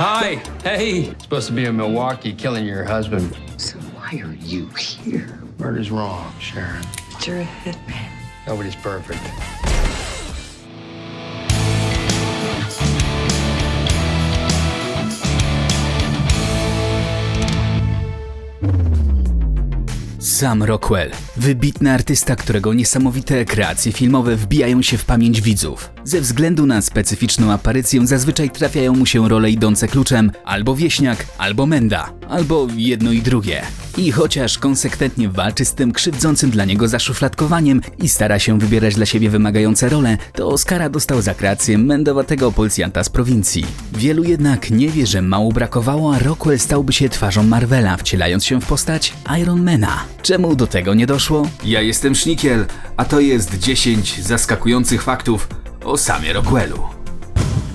Hi. Hey. Supposed to be in Milwaukee killing your husband. So why are you here? Murder's wrong, Sharon. You're a hitman. Nobody's perfect. Sam Rockwell, wybitny artysta, którego niesamowite kreacje filmowe wbijają się w pamięć widzów. Ze względu na specyficzną aparycję zazwyczaj trafiają mu się role idące kluczem albo wieśniak, albo menda, albo jedno i drugie. I chociaż konsekwentnie walczy z tym krzywdzącym dla niego zaszufladkowaniem i stara się wybierać dla siebie wymagające role, to Oscara dostał za kreację mędowatego policjanta z prowincji. Wielu jednak nie wie, że mało brakowało, a Rockwell stałby się twarzą Marvela, wcielając się w postać Ironmana. Czemu do tego nie doszło? Ja jestem Sznikiel, a to jest 10 zaskakujących faktów o samie Rockwellu.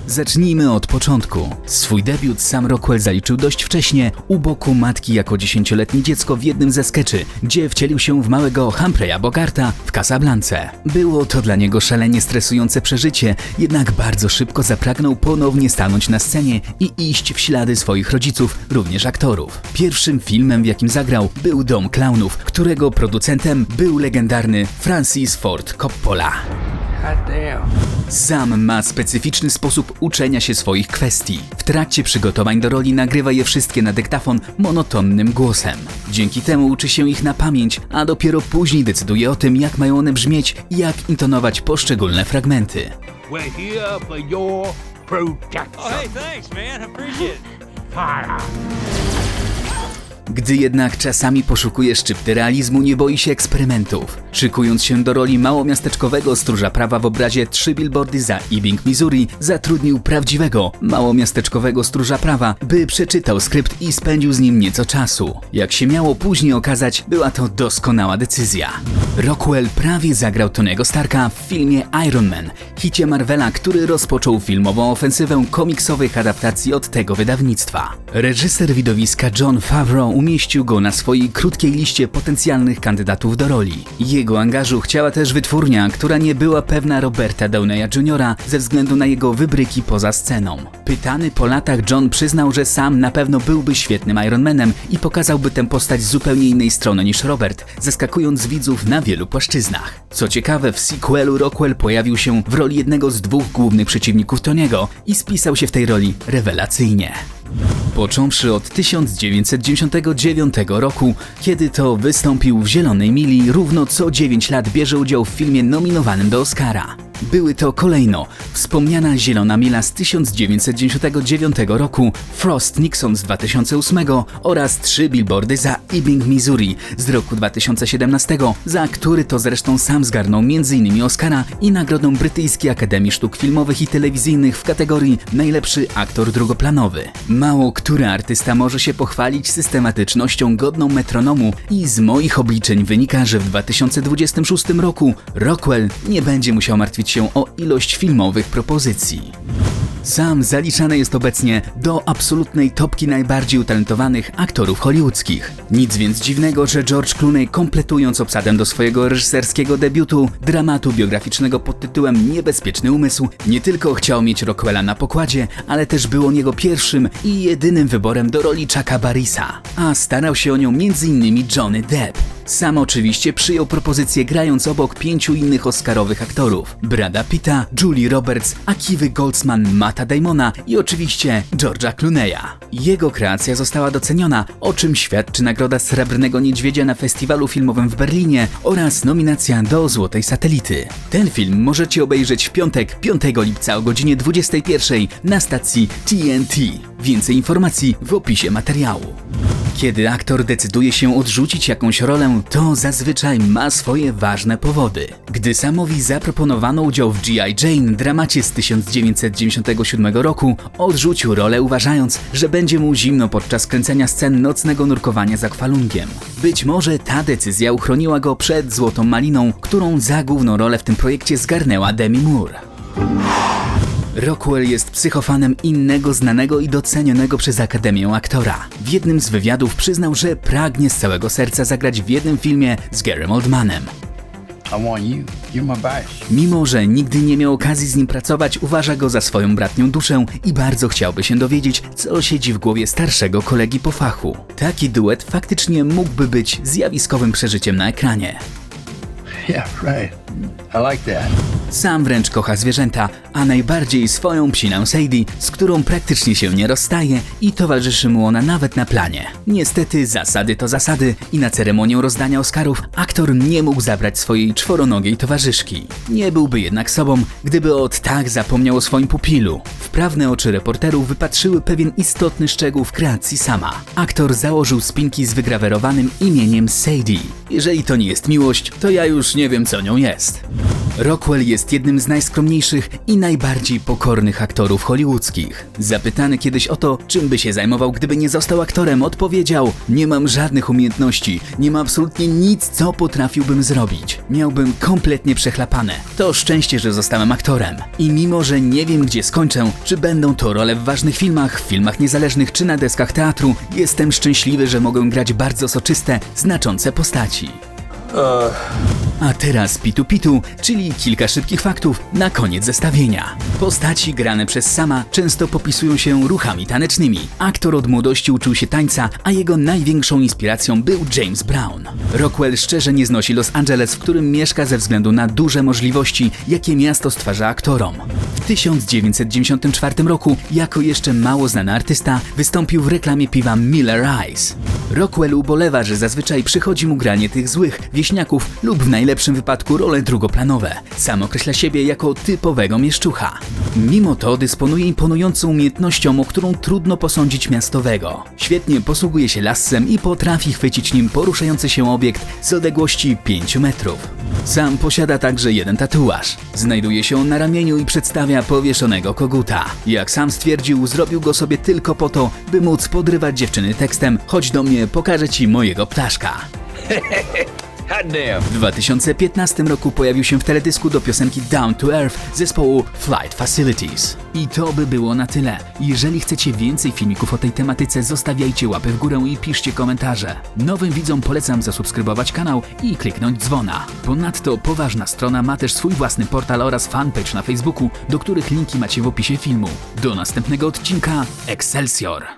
Zacznijmy od początku. Swój debiut sam Rockwell zaliczył dość wcześnie, u boku matki jako dziesięcioletnie dziecko w jednym ze skeczy, gdzie wcielił się w małego Humphreya Bogarta w Casablance. Było to dla niego szalenie stresujące przeżycie, jednak bardzo szybko zapragnął ponownie stanąć na scenie i iść w ślady swoich rodziców, również aktorów. Pierwszym filmem, w jakim zagrał, był Dom Klaunów, którego producentem był legendarny Francis Ford Coppola. God damn. Sam ma specyficzny sposób uczenia się swoich kwestii. W trakcie przygotowań do roli nagrywa je wszystkie na dyktafon monotonnym głosem. Dzięki temu uczy się ich na pamięć, a dopiero później decyduje o tym, jak mają one brzmieć i jak intonować poszczególne fragmenty. We're here for your protection. Oh, hey, thanks, man. I appreciate it. Fire. Gdy jednak czasami poszukuje szczypty realizmu, nie boi się eksperymentów. Szykując się do roli małomiasteczkowego stróża prawa w obrazie Trzy billboardy za Ebbing, Missouri, zatrudnił prawdziwego, małomiasteczkowego stróża prawa, by przeczytał skrypt i spędził z nim nieco czasu. Jak się miało później okazać, była to doskonała decyzja. Rockwell prawie zagrał Tony'ego Starka w filmie Iron Man, hicie Marvela, który rozpoczął filmową ofensywę komiksowych adaptacji od tego wydawnictwa. Reżyser widowiska John Favreau umieścił go na swojej krótkiej liście potencjalnych kandydatów do roli. Jego angażu chciała też wytwórnia, która nie była pewna Roberta Downeya Jr. ze względu na jego wybryki poza sceną. Pytany po latach John przyznał, że sam na pewno byłby świetnym Ironmanem i pokazałby tę postać z zupełnie innej strony niż Robert, zaskakując widzów na wielu płaszczyznach. Co ciekawe, w sequelu Rockwell pojawił się w roli jednego z dwóch głównych przeciwników Tony'ego i spisał się w tej roli rewelacyjnie. Począwszy od 1999 roku, kiedy to wystąpił w Zielonej Mili, równo co 9 lat bierze udział w filmie nominowanym do Oscara. Były to kolejno wspomniana Zielona Mila z 1999 roku, Frost Nixon z 2008 oraz trzy billboardy za Ebbing, Missouri z roku 2017, za który to zresztą sam zgarnął m.in. Oscara i Nagrodę Brytyjskiej Akademii Sztuk Filmowych i Telewizyjnych w kategorii Najlepszy aktor drugoplanowy. Mało który artysta może się pochwalić systematycznością godną metronomu i z moich obliczeń wynika, że w 2026 roku Rockwell nie będzie musiał martwić się o ilość filmowych propozycji. Sam zaliczany jest obecnie do absolutnej topki najbardziej utalentowanych aktorów hollywoodzkich. Nic więc dziwnego, że George Clooney kompletując obsadę do swojego reżyserskiego debiutu, dramatu biograficznego pod tytułem Niebezpieczny Umysł, nie tylko chciał mieć Rockwella na pokładzie, ale też był on jego pierwszym i jedynym wyborem do roli Chucka Barrisa, a starał się o nią m.in. Johnny Depp. Sam oczywiście przyjął propozycję grając obok pięciu innych oscarowych aktorów. Brada Pitta, Julie Roberts, Akiwy Goldsman, Matta Damona i oczywiście George'a Clooney'a. Jego kreacja została doceniona, o czym świadczy nagroda Srebrnego Niedźwiedzia na festiwalu filmowym w Berlinie oraz nominacja do Złotej Satelity. Ten film możecie obejrzeć w piątek, 5 lipca o godzinie 21 na stacji TNT. Więcej informacji w opisie materiału. Kiedy aktor decyduje się odrzucić jakąś rolę, to zazwyczaj ma swoje ważne powody. Gdy Samowi zaproponowano udział w G.I. Jane, dramacie z 1997 roku, odrzucił rolę uważając, że będzie mu zimno podczas kręcenia scen nocnego nurkowania za kwalungiem. Być może ta decyzja uchroniła go przed Złotą Maliną, którą za główną rolę w tym projekcie zgarnęła Demi Moore. Rockwell jest psychofanem innego znanego i docenionego przez Akademię aktora. W jednym z wywiadów przyznał, że pragnie z całego serca zagrać w jednym filmie z Garym Oldmanem. Mimo, że nigdy nie miał okazji z nim pracować, uważa go za swoją bratnią duszę i bardzo chciałby się dowiedzieć, co siedzi w głowie starszego kolegi po fachu. Taki duet faktycznie mógłby być zjawiskowym przeżyciem na ekranie. Yeah, right. I like that. Sam wręcz kocha zwierzęta, a najbardziej swoją psinę Sadie, z którą praktycznie się nie rozstaje i towarzyszy mu ona nawet na planie. Niestety zasady to zasady i na ceremonię rozdania Oscarów aktor nie mógł zabrać swojej czworonogiej towarzyszki. Nie byłby jednak sobą, gdyby od tak zapomniał o swoim pupilu. Wprawne oczy reporterów wypatrzyły pewien istotny szczegół w kreacji sama. Aktor założył spinki z wygrawerowanym imieniem Sadie. Jeżeli to nie jest miłość, to ja już nie wiem co nią jest. Rockwell jest jednym z najskromniejszych i najbardziej pokornych aktorów hollywoodzkich. Zapytany kiedyś o to, czym by się zajmował, gdyby nie został aktorem, odpowiedział: Nie mam żadnych umiejętności, nie ma absolutnie nic, co potrafiłbym zrobić. Miałbym kompletnie przechlapane. To szczęście, że zostałem aktorem. I mimo, że nie wiem, gdzie skończę, czy będą to role w ważnych filmach, w filmach niezależnych czy na deskach teatru, jestem szczęśliwy, że mogę grać bardzo soczyste, znaczące postaci. A teraz Pitu Pitu, czyli kilka szybkich faktów na koniec zestawienia. Postaci grane przez sama często popisują się ruchami tanecznymi. Aktor od młodości uczył się tańca, a jego największą inspiracją był James Brown. Rockwell szczerze nie znosi Los Angeles, w którym mieszka ze względu na duże możliwości, jakie miasto stwarza aktorom. W 1994 roku, jako jeszcze mało znany artysta, wystąpił w reklamie piwa Miller Ice. Rockwell ubolewa, że zazwyczaj przychodzi mu granie tych złych, wieśniaków lub w najlepszym wypadku role drugoplanowe. Sam określa siebie jako typowego mieszczucha. Mimo to dysponuje imponującą umiejętnością, o którą trudno posądzić miastowego. Świetnie posługuje się lassem i potrafi chwycić nim poruszający się obiekt z odległości 5 metrów. Sam posiada także jeden tatuaż. Znajduje się on na ramieniu i przedstawia powieszonego koguta. Jak sam stwierdził, zrobił go sobie tylko po to, by móc podrywać dziewczyny tekstem Chodź do mnie, pokażę ci mojego ptaszka. W 2015 roku pojawił się w teledysku do piosenki Down to Earth zespołu Flight Facilities. I to by było na tyle. Jeżeli chcecie więcej filmików o tej tematyce, zostawiajcie łapy w górę i piszcie komentarze. Nowym widzom polecam zasubskrybować kanał i kliknąć dzwona. Ponadto poważna strona ma też swój własny portal oraz fanpage na Facebooku, do których linki macie w opisie filmu. Do następnego odcinka Excelsior!